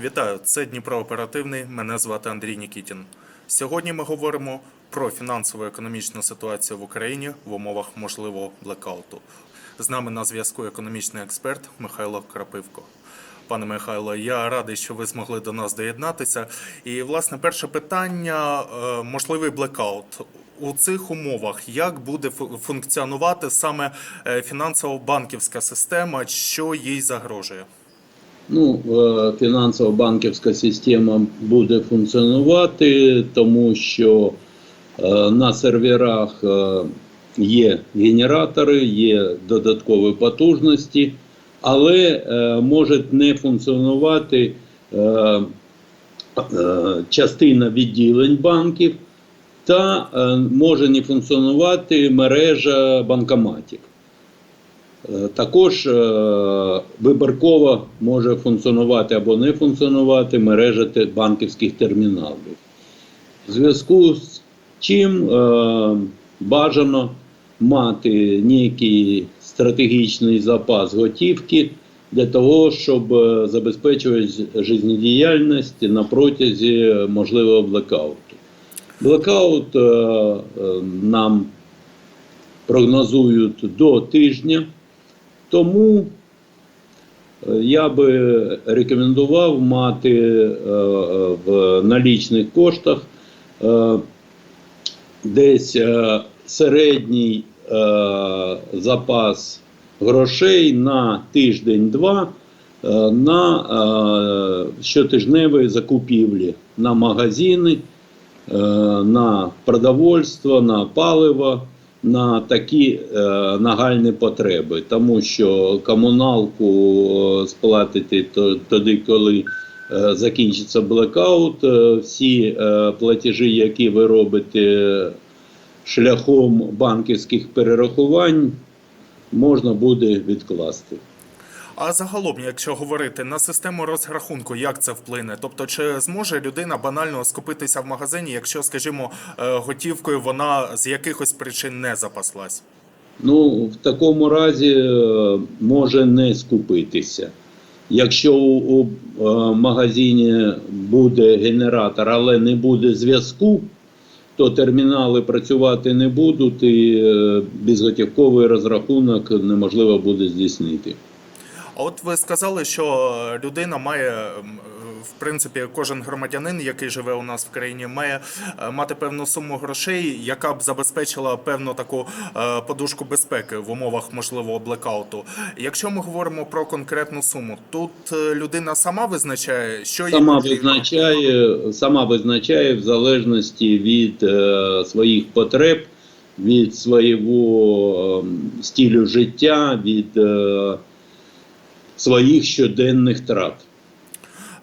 Вітаю, це Дніпро Оперативний. Мене звати Андрій Нікітін. Сьогодні ми говоримо про фінансово-економічну ситуацію в Україні в умовах можливого блекауту. З нами на зв'язку економічний експерт Михайло Крапивко. Пане Михайло, я радий, що ви змогли до нас доєднатися. І, власне, перше питання: е, можливий блекаут. У цих умовах як буде функціонувати саме е, фінансово-банківська система, що їй загрожує? Ну, е, фінансово-банківська система буде функціонувати, тому що е, на серверах е, є генератори, є додаткові потужності, але може не функціонувати частина відділень банків, та може не функціонувати мережа банкоматів. Е, Також е, вибірково може функціонувати або не функціонувати мережа банківських терміналів. В зв'язку з чим е, бажано мати некий стратегічний запас готівки для того, щоб забезпечувати життєдіяльність на протязі можливого блекауту. Блекаут нам прогнозують до тижня. Тому е, я би рекомендував мати е, е, в налічних коштах десь середній запас грошей на тиждень-два на щотижневі закупівлі на магазини, на продовольство, на паливо, на такі е, нагальні потреби, тому що комуналку е, сплатити то, тоді, коли е, закінчиться блекаут, е, всі е, платежі, які ви робите шляхом банківських перерахувань, можна буде відкласти. А загалом, якщо говорити на систему розрахунку, як це вплине? Тобто, чи зможе людина банально скупитися в магазині, якщо, скажімо, е, готівкою вона з якихось причин не запаслась? Ну, в такому разі е, може не скупитися. Якщо у, е, магазині буде генератор, але не буде зв'язку, то термінали працювати не будуть і безготівковий розрахунок неможливо буде здійснити. А от ви сказали, що людина має, в принципі, кожен громадянин, який живе у нас в країні, має е, мати певну суму грошей, яка б забезпечила певну таку е, подушку безпеки в умовах можливого блекауту. Якщо ми говоримо про конкретну суму, тут е, людина сама визначає, що Сама визначає, сама визначає в залежності від е, своїх потреб, від свого е, стилю життя, від е, своїх щоденних трат.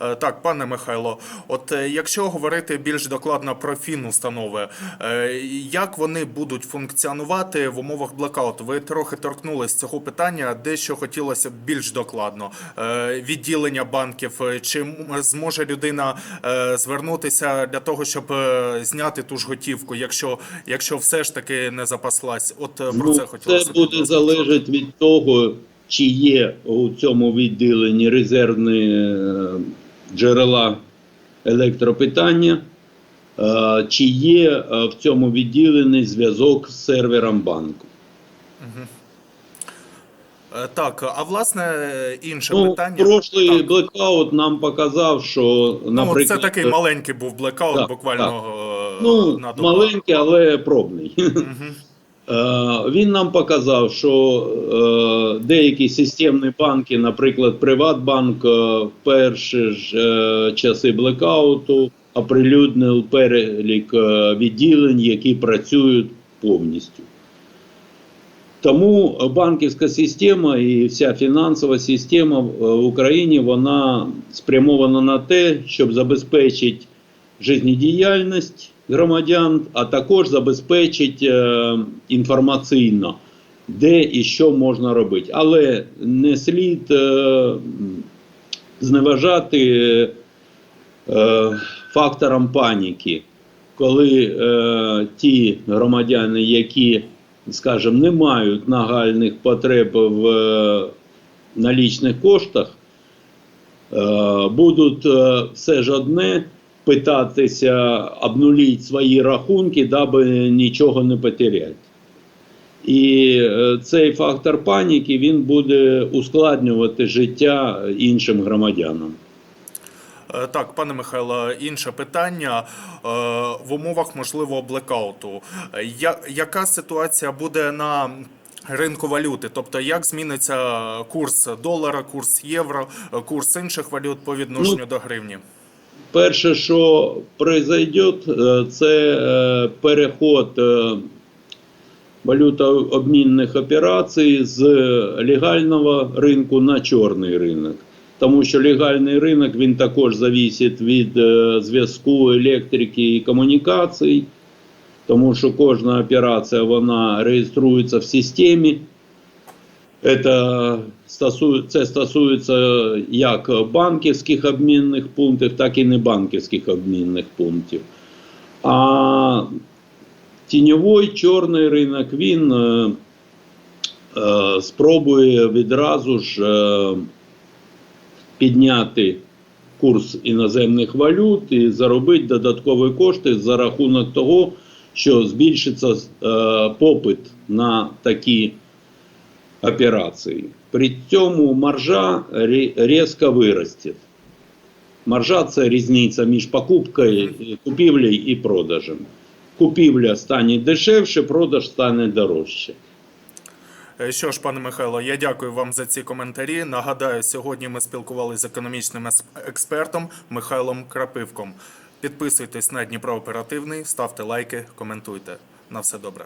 Е, Так, пане Михайло, от е, якщо говорити більш докладно про фінустанови, е, як вони будуть функціонувати в умовах блекауту? Ви трохи торкнулись цього питання, дещо хотілося б більш докладно. Відділення банків, чи зможе людина звернутися для того, щоб зняти ту ж готівку, якщо, якщо все ж таки не запаслась? От про Ну, це хотілося. це буде залежати від того, чи є у цьому відділенні резервні е, джерела електропитання, е, чи є е, в цьому відділенні зв'язок з сервером банку. Так, а власне інше Ну, питання. прошлий Так. блекаут нам показав, що, Ну, це такий маленький був блекаут, Так, буквально е, ну, на маленький, але пробний. Мгм. Е, Він нам показав, що е, деякі системні банки, наприклад, Приватбанк, е, в перші ж часи блекауту оприлюднив перелік відділень, які працюють повністю. Тому банківська система і вся фінансова система в Україні вона спрямована на те, щоб забезпечити життєдіяльність громадян, а також забезпечить е, інформаційно, де і що можна робити. Але не слід е, зневажати е, фактором паніки, коли е, ті громадяни, які, скажімо, не мають нагальних потреб в налічних коштах, будуть все ж одне питатися обнулити свої рахунки, даби нічого не потеряти. І е, цей фактор паніки він буде ускладнювати життя іншим громадянам. Е, Так, пане Михайло, інше питання Е, в умовах можливого блекауту. Яка ситуація буде на ринку валюти? Тобто, як зміниться курс долара, курс євро, е, курс інших валют по відношенню до гривні? Перше, що произойде, е, це е, переход е, валютообмінних операцій з легального ринку на чорний ринок. Тому що легальний ринок він також залежить від зв'язку електрики і комунікацій, тому що кожна операція вона реєструється в системі. Это це стосується як банківських обмінних пунктів, так і небанківських обмінних пунктів. А тіньовий чорний ринок він е, е, спробує відразу ж е, підняти курс іноземних валют і заробити додаткові кошти за рахунок того, що збільшиться е, попит на такі операції. При цьому маржа різко виросте. Маржа це різниця між покупкою, купівлею і продажем. Купівля стане дешевше, продаж стане дорожче. Е, Що ж, пане Михайло, я дякую вам за ці коментарі. Нагадаю, сьогодні ми спілкувалися з економічним експертом Михайлом Крапивком. Підписуйтесь на Дніпро Оперативний, ставте лайки, коментуйте. На все добре.